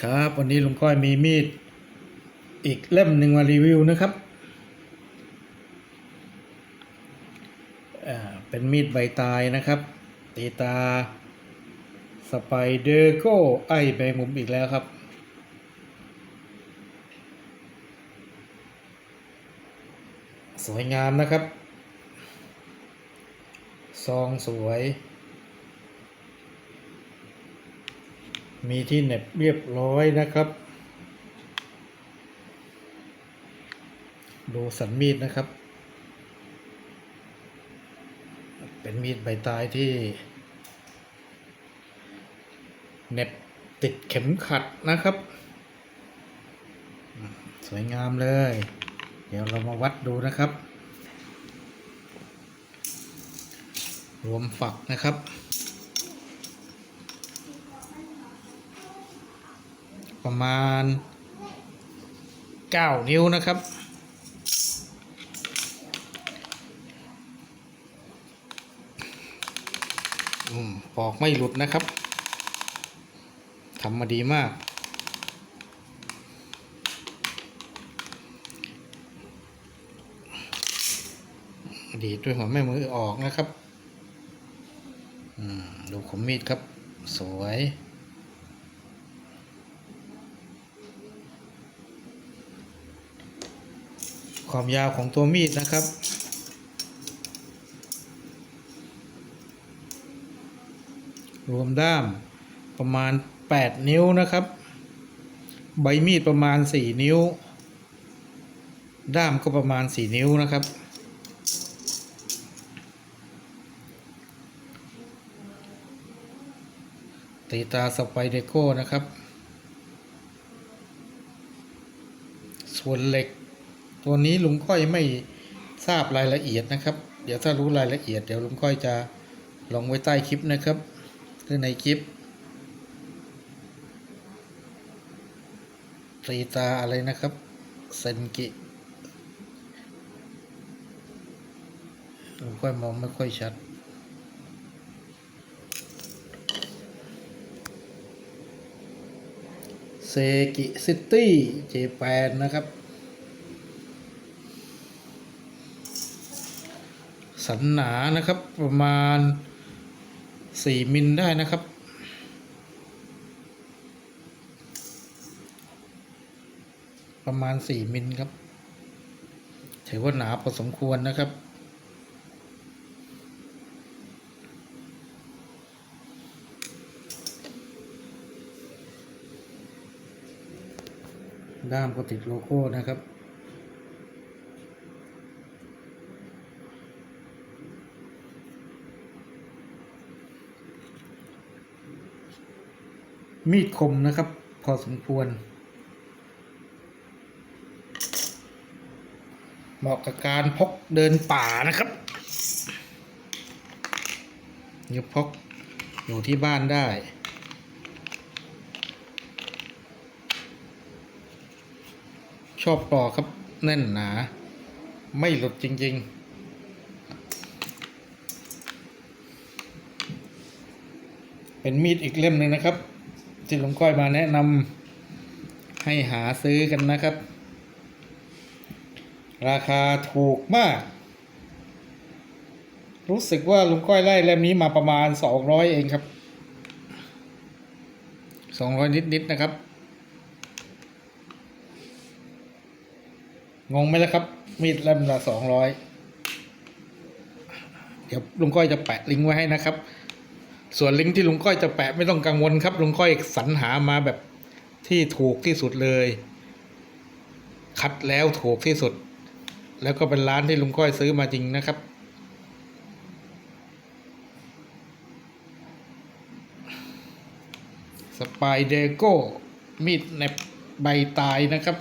ครับ วันนี้ลุงก้อยมีมีด อีกเล่มหนึ่งมารีวิวนะครับ เป็นมีดใบตายนะครับ ตีตา สไปเดอร์โกไอแบงมุมอีกแล้วครับ สวยงามนะครับ ซองสวย มีที่เน็บเรียบร้อยนะครับ ดูสันมีดนะครับ เป็นมีดใบตายที่เน็บติดเข็มขัดนะครับ สวยงามเลย เดี๋ยวเรามาวัดดูนะครับ รวมฝักนะครับ ประมาณ 9 นิ้วนะครับอืมปอกไม่หลุดนะครับทำมาดีมาก ดีด้วยหัวแม่มือออกนะครับอืมดูคมมีดครับ สวย ความยาวของตัวมีดนะครับ รวมด้ามประมาณ 8 นิ้วนะครับ ใบมีดประมาณ 4 นิ้ว ด้ามก็ประมาณ 4 นิ้วนะครับ ตีตาสไปเดโก้นะครับ ส่วนเหล็ก ตัวนี้ลุงก้อยไม่ทราบรายละเอียดนะครับ เดี๋ยวถ้ารู้รายละเอียดเดี๋ยวลุงก้อยจะลงไว้ใต้คลิปนะครับหรือในคลิปตีตาอะไรนะครับเซนกิลุงก้อยมองไม่ค่อยชัดเซกิซิตี้เจแปนนะครับ สันหนานะครับ ประมาณ 4 มิลได้นะครับ ประมาณ 4 มิลครับ ถือว่าหนาพอสมควรนะครับด้ามก็ติดโลโก้นะครับ มีดคมนะครับ พอสมควร เหมาะกับการพกเดินป่านะครับยกพกอยู่ที่บ้านได้ชอบปลอครับแน่นหนา ไม่หลุดจริง ๆ เป็นมีดอีกเล่มหนึ่งนะครับ ที่ลวงก้อยมาแนะนำให้หาซื้อกันนะครับ ราคาถูกมาก รู้สึกว่าลุงก้อยไล่เล่มนี้มาประมาณสองร้อยเองครับสองร้อยนิดๆนะครับ งงไหมล่ะครับ มีดเล่มละสองร้อยเดี๋ยวลุงก้อยจะแปะลิงก์ไว้ให้นะครับ ส่วนลิงก์ที่ลุงก้อยจะแปะไม่ต้องกังวลครับ ลุงก้อยสรรหามาแบบที่ถูกที่สุดเลย คัดแล้วถูกที่สุด แล้วก็เป็นร้านที่ลุงก้อยซื้อมาจริงนะครับสไปเดโก้มีดในใบตายนะครับ